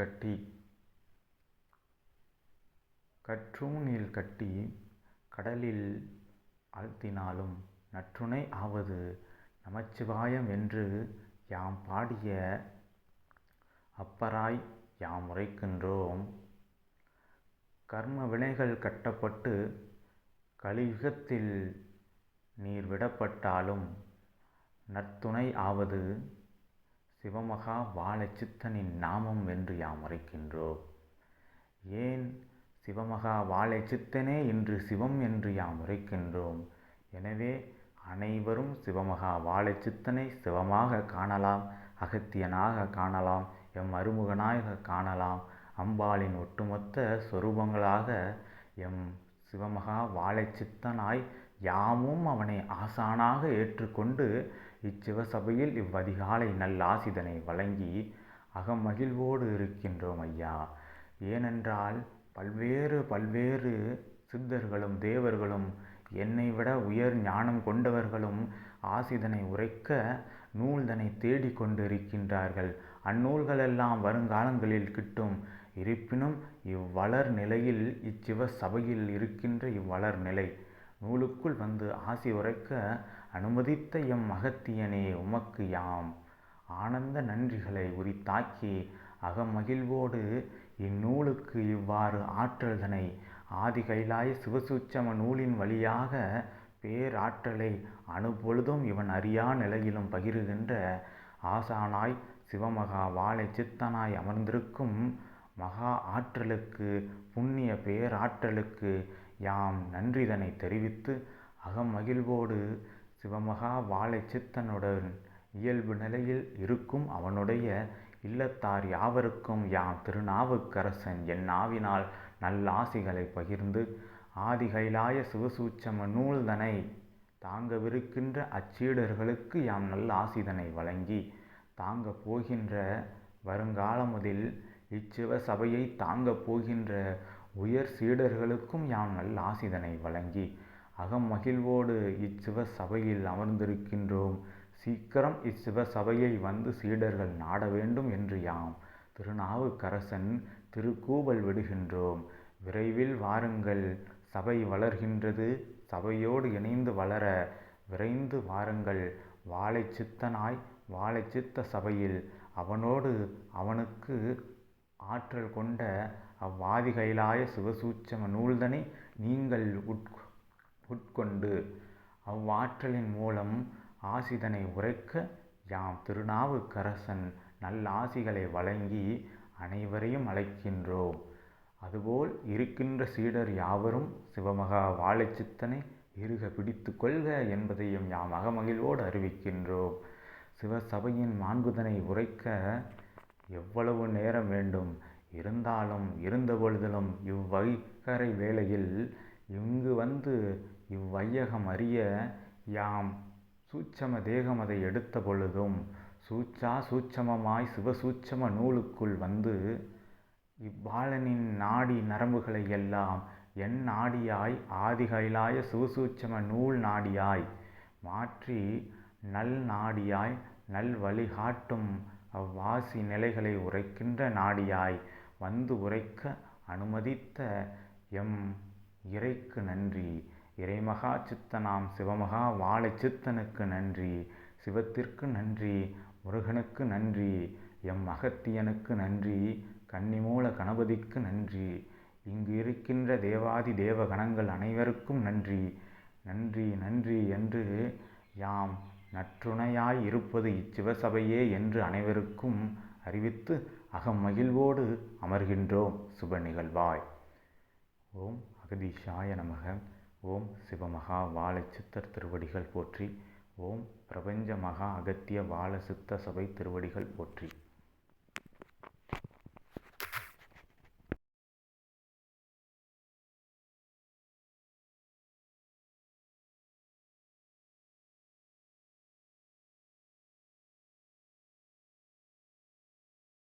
கட்டி. கற்றூணில் கட்டி கடலில் ஆழ்த்தினாலும் நற்றுணை ஆவது நமச்சிவாயம் என்று யாம் பாடிய அப்பராய் யாம் உரைக்கின்றோம். கர்ம வினைகள் கட்டப்பட்டு கலியுகத்தில் நீர் விடப்பட்டாலும் நற்துணை ஆவது சிவமகா வாழைச்சித்தனின் நாமம் என்று யாம் உரைக்கின்றோ? ஏன் சிவமகா வாழைச்சித்தனே இன்று சிவம் என்று யாம் உரைக்கின்றோம்? எனவே அனைவரும் சிவமகா வாழைச்சித்தனை சிவமாக காணலாம் அகத்தியனாக காணலாம் எம் அருமுகனாக காணலாம் அம்பாளின் ஒட்டுமொத்த சொரூபங்களாக எம் சிவமகா வாழைச்சித்தனாய் யாமும் அவனை ஆசானாக ஏற்றுக்கொண்டு இச்சிவசபையில் இவ்வதிகாலை நல்லாசிதனை வழங்கி அகமகிழ்வோடு இருக்கின்றோம் ஐயா. ஏனென்றால் பல்வேறு பல்வேறு சித்தர்களும் தேவர்களும் என்னை விட உயர் ஞானம் கொண்டவர்களும் ஆசிதனை உரைக்க நூல்தனை தேடிக்கொண்டிருக்கின்றார்கள் அந்நூல்களெல்லாம் வருங்காலங்களில் கிட்டும். இருப்பினும் இவ்வளர் நிலையில் இச்சிவ சபையில் இருக்கின்ற இவ்வளர் நிலை நூலுக்குள் வந்து ஆசி உரைக்க அனுமதித்த எம் மகத்தியனே உமக்கு யாம். ஆனந்த நன்றிகளை உரித்தாக்கி அகமகிழ்வோடு இந்நூலுக்கு இவ்வாறு ஆற்றல்தனை ஆதி கைலாய சிவசூச்சம நூலின் வழியாக பேராற்றலை அணுபொழுதும் இவன் அறியா நிலையிலும் பகிருகின்ற ஆசானாய் சிவமகா வாழை சித்தனாய் அமர்ந்திருக்கும் மகா ஆற்றலுக்கு புண்ணிய பேராற்றலுக்கு யாம் நன்றிதனை தெரிவித்து அகமகிழ்வோடு சிவமகா வாழை சித்தனுடன் இயல்பு நிலையில் இருக்கும் அவனுடைய இல்லத்தார் யாவருக்கும் யாம் திருநாவுக்கரசன் என் நாவினால் நல்லாசிகளை பகிர்ந்து ஆதிகைலாய சிவசூச்சம நூல்தனை தாங்கவிருக்கின்ற அச்சீடர்களுக்கு யாம் நல்ல ஆசிதனை வழங்கி தாங்க போகின்ற வருங்காலமுதில் இச்சிவ சபையை தாங்கப் போகின்ற உயர் சீடர்களுக்கும் யாம் நல்ல ஆசிதனை வழங்கி அகமகிழ்வோடு இச்சிவ சபையில் அமர்ந்திருக்கின்றோம். சீக்கிரம் இச்சிவ சபையை வந்து சீடர்கள் நாட வேண்டும் என்று யாம் திருநாவுக்கரசன் திருக்கூவல் விடுகின்றோம். விரைவில் வாருங்கள். சபை வளர்கின்றது. சபையோடு இணைந்து வளர விரைந்து வாருங்கள். வாழை சித்தனாய் வாழை சித்த சபையில் அவனோடு அவனுக்கு ஆற்றல் கொண்ட அவ்வாதி கைலாய சிவசூட்சம நூல்தனை நீங்கள் உட் உட்கொண்டு அவ்வாற்றலின் மூலம் ஆசிதனை உரைக்க யாம் திருநாவுக்கரசன் நல்லாசிகளை வழங்கி அனைவரையும் அழைக்கின்றோம் அதுபோல் இருக்கின்ற சீடர் யாவரும் சிவமகா வாழைச்சித்தனை இருக பிடித்து கொள்க என்பதையும் யாம் அகமகிழ்வோடு அறிவிக்கின்றோம் சிவசபையின் மாண்புதனை உரைக்க எவ்வளவு நேரம் வேண்டும்? இருந்தாலும் இருந்த பொழுதிலும் இவ்வைகரை வேளையில் இங்கு வந்து இவ்வையகம் அறிய யாம் சூட்சம தேகம் அதை எடுத்த பொழுதும் சூச்சா சூட்சமமாய் சிவசூட்சம நூலுக்குள் வந்து இவ்பாலனின் நாடி நரம்புகளை எல்லாம் என் நாடியாய் ஆதிகைலாய சிவசூட்சம நூல் நாடியாய் மாற்றி நல் நாடியாய் நல் வழிகாட்டும் அவ்வாசி நிலைகளை உரைக்கின்ற நாடியாய் வந்து உரைக்க அனுமதித்த எம் இறைக்கு நன்றி. இறைமகா சித்தனாம் சிவமகா வாழை சித்தனுக்கு நன்றி. சிவத்திற்கு நன்றி முருகனுக்கு நன்றி எம் அகத்தியனுக்கு நன்றி கன்னிமூல கணபதிக்கு நன்றி. இங்கு இருக்கின்ற தேவாதி தேவ கணங்கள் அனைவருக்கும் நன்றி. நன்றி நன்றி என்று யாம் நற்றுணையாய் இருப்பது இச்சிவசபையே என்று அனைவருக்கும் அறிவித்து அகமகிழ்வோடு அமர்கின்றோம் சுப நிகழ்வாய். ஓம் அகதீஷாய நமக. ஓம் சிவமகா வாழ சித்தர் திருவடிகள் போற்றி. ஓம் பிரபஞ்ச மகா அகத்திய வாழ சித்த சபை திருவடிகள் போற்றி.